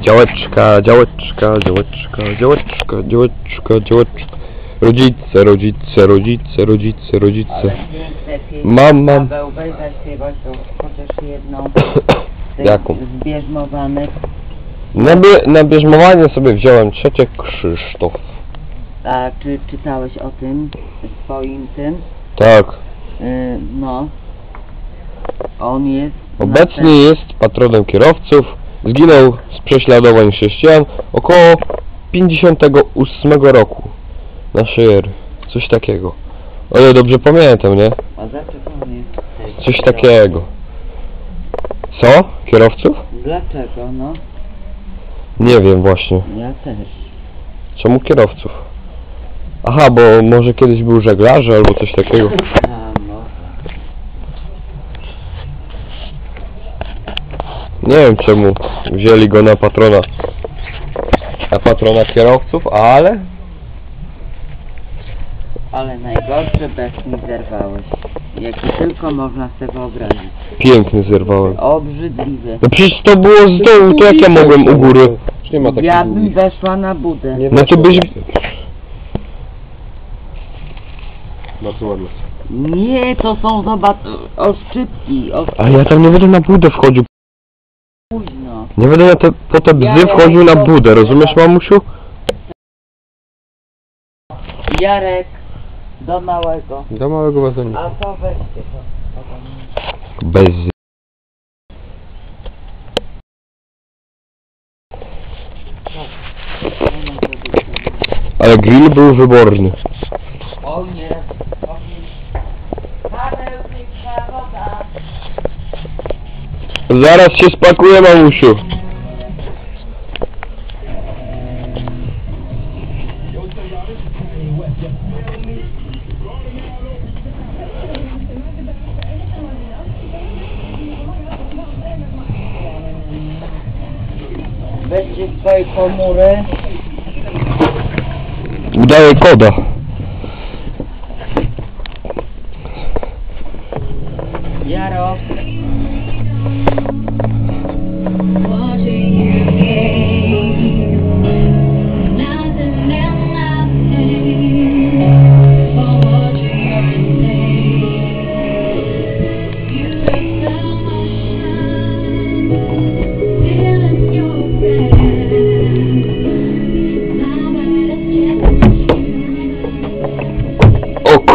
Działeczka, działeczka, działeczka, działeczka, działeczka, działeczka. Rodzice, rodzice, rodzice, rodzice, rodzice. Mam, mam. Chociaż jedną. z tych Jaką? Zbierzmowanych. Na, bie, na bierzmowanie sobie wziąłem trzecie Krzysztof. A czy czytałeś o tym swoim tym? Tak. Y, no. On jest. Obecnie jest patronem kierowców. Zginął z prześladowań chrześcijan około 58 roku. Naszej ery. Coś takiego. O ile dobrze pamiętam, nie? A dlaczego jest? Coś takiego. Co? Kierowców? Dlaczego, no? Nie wiem właśnie. Ja też. Czemu kierowców? Aha, bo może kiedyś był żeglarze albo coś takiego. Nie wiem czemu wzięli go na patrona. Na patrona kierowców, ale Ale najgorsze bestii zerwałeś. Jaki tylko można sobie wyobrazić. piękny zerwałem. Obrzydliwy. No przecież to było z dołu, to jak ja mogłem u góry? Nie ma takich Ja bym długich. weszła na budę. Nie No to weszło byś... tak. Bardzo ładnie. Nie, to są zobacz oszczypki. O A ja tam nie będę na budę wchodził. Nie będę na te, po te bzy wchodził na budę, rozumiesz mamusiu? Jarek do małego. Do małego wazonika. A to weźcie to. Bez... Ale grill był wyborny. O nie. Paweł, piękna woda. Zaraz się spakuję mamusiu. Weźcie swoje komury. Udaję koda.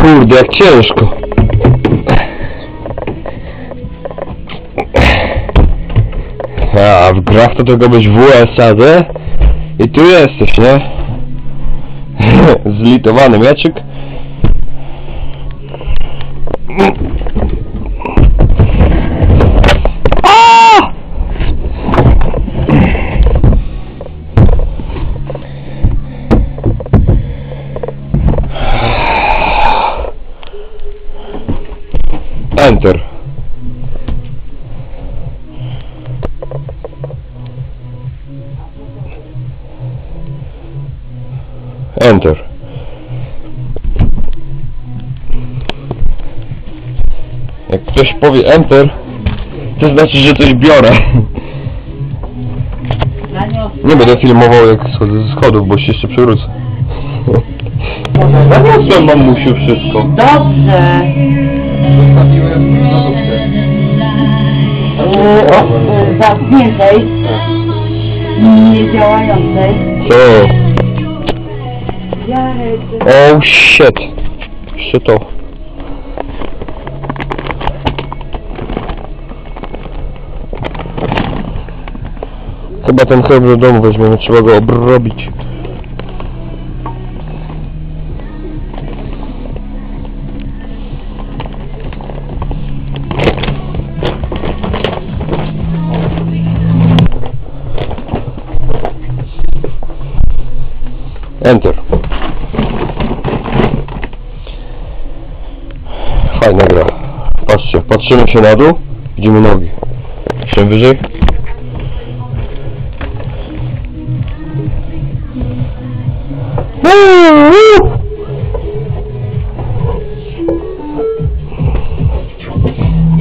Kurde, jak ciężko. A, w grach to tylko być WSAD i tu jesteś, nie? Zlitowany mieczyk. Enter. Enter. Jak ktoś powie Enter, to znaczy, że coś biorę. Nie będę filmował jak schodzę ze schodów, bo się jeszcze przewrócę. Zaniosłem mamusiu wszystko. Dobrze. Zostawiłem lodówkę. Yy, o, yy, zamkniętej. Niedziałającej. Jarek. Oh shit. Jeszcze to. Chyba ten chleb do domu weźmiemy, trzeba go obrobić. Enter. Fajna gra. Patrzcie, patrzymy się na dół, widzimy nogi. Się wyżej.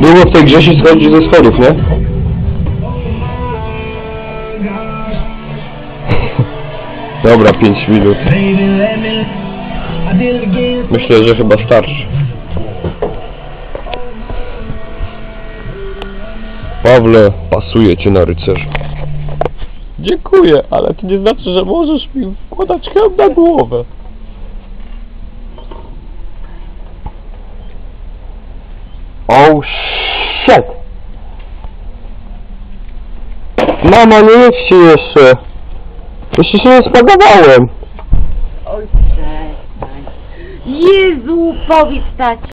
Długo w tej grze się schodzi ze schodów, nie? Dobra, 5 minut. Myślę, że chyba starszy. Pawle, pasuje cię na rycerza. Dziękuję, ale to nie znaczy, że możesz mi wkładać hełm na głowę. Oh shit! Mama, nie jedźcie jeszcze! Jeszcze się nie spagowałem! Oj, przestań. Jezu, powiedz tacie.